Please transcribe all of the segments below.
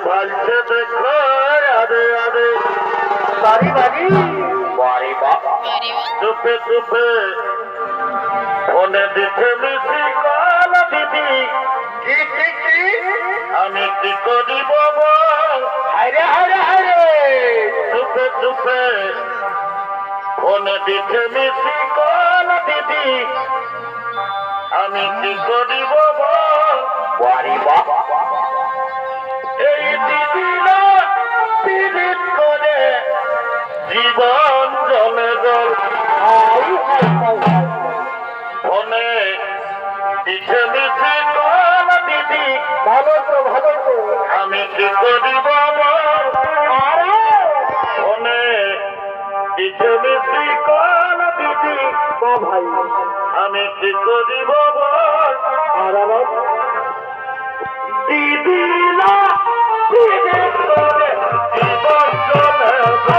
ভালছে দেখো আরে আরে বাড়ি বাড়ি? বাড়ি বাপ চুপে চুপে। ফোনে দিতে মিশি কল দিদি। কি কি কি? আমি কি করিব বল? হায়রে হায়রে হায়রে চুপে চুপে। ফোনে দিতে মিশি কল দিদি। আমি কি করিব বল? বাড়ি বাপ এই দিদিরা পীড়িত করে জীবন জলে জল ফোনে দিতে মিশি কল দিদি। ভালো তো ভালো তো। আমি কি করিব বল? আরে ফোনে দিতে দিদি। ভাই। আমি কি করিব বল? দিদি না জীবন জলে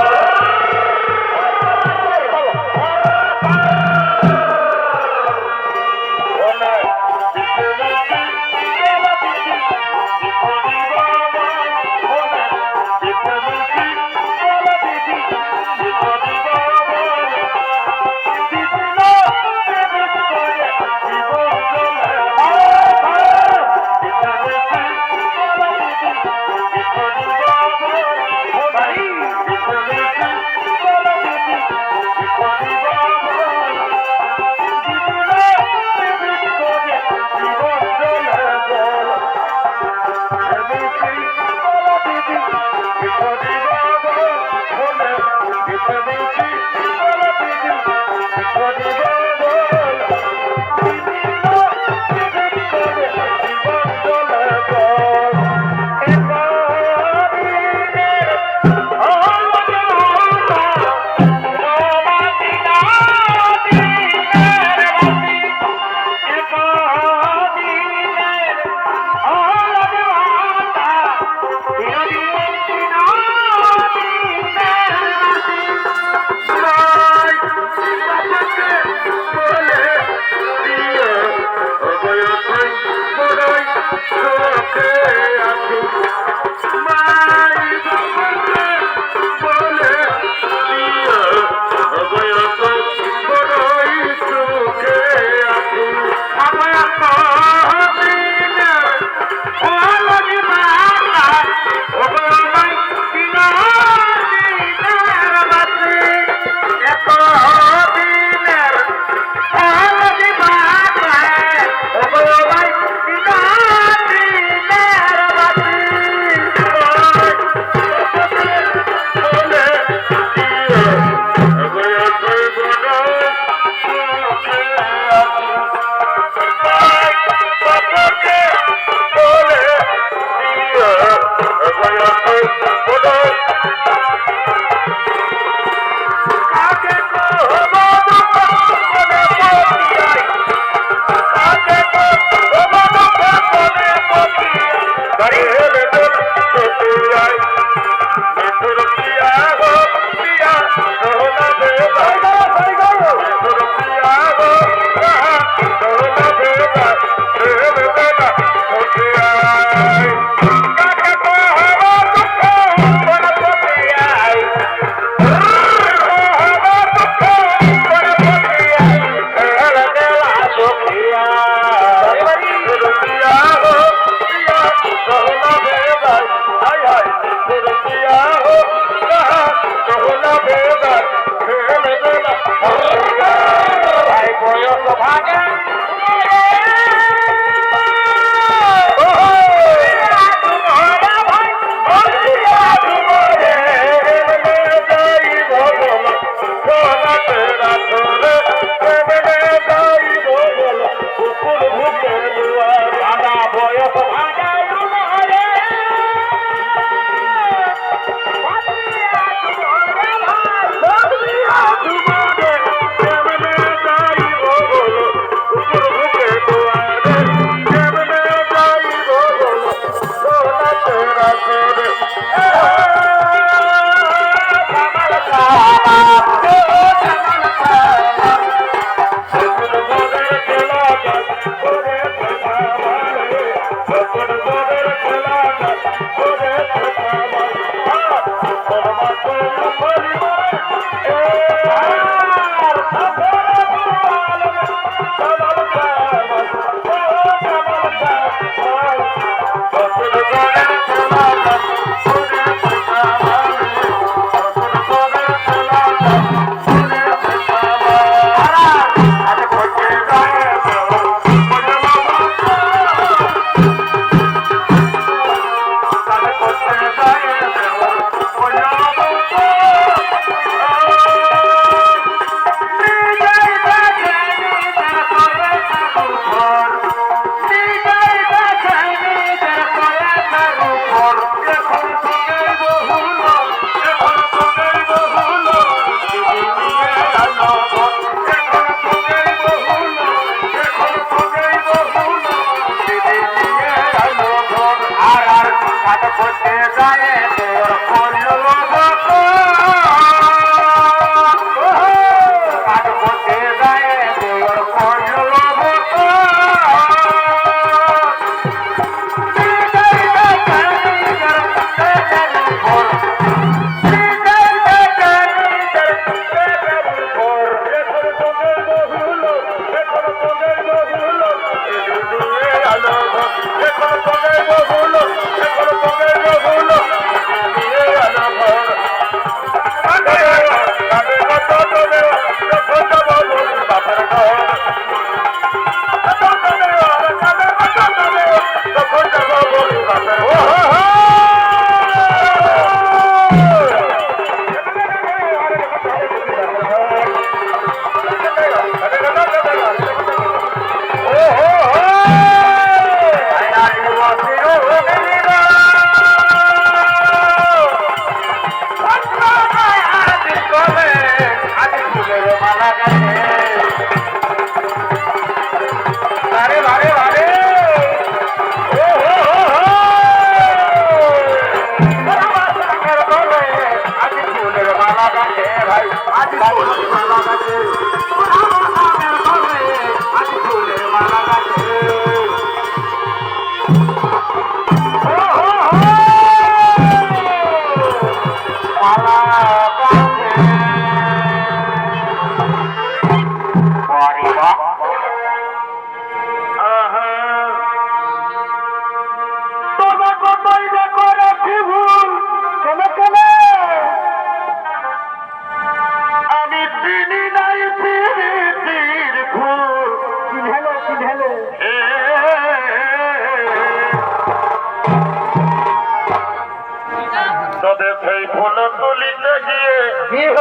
Alagate.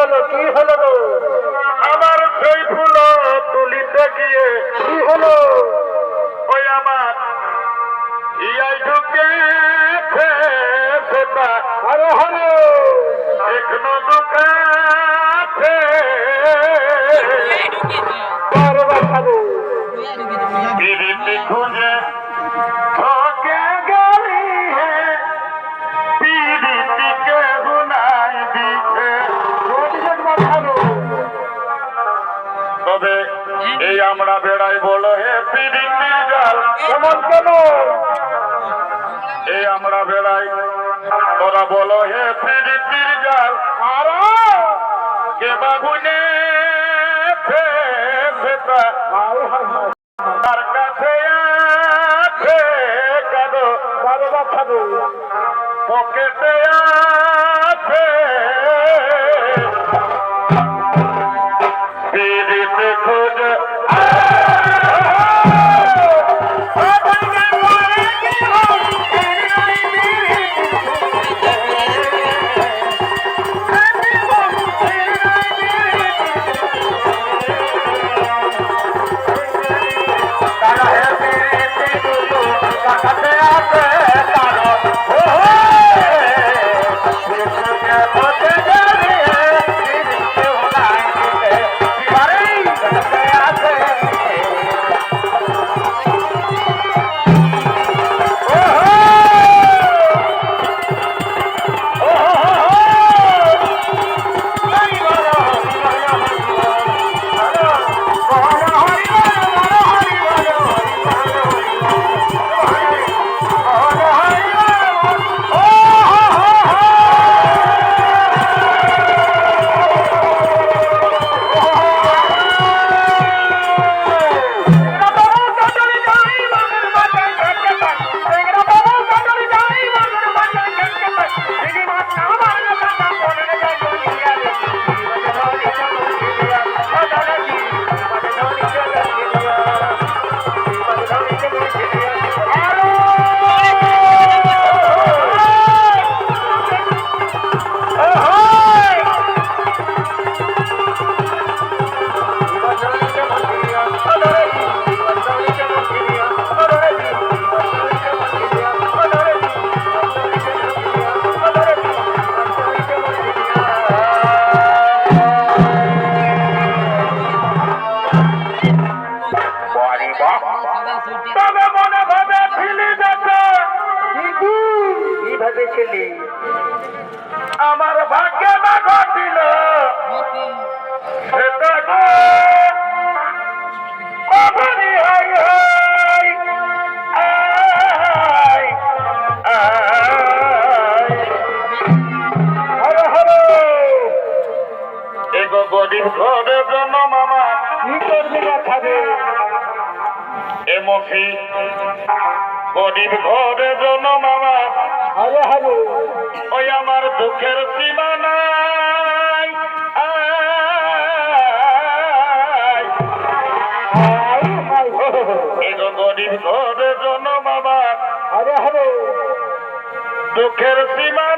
হলো কি হলো এমন কেন এই আমরা বেড়াই তোরা বলো হে পৃথিবীর জাল আর কে বাগুনে ঘরে মামা কি খাবে এ মফি গরিব মামা। হারে হারে ওই আমার দুঃখের সীমানা। বাবা হারে দুঃখের সীমা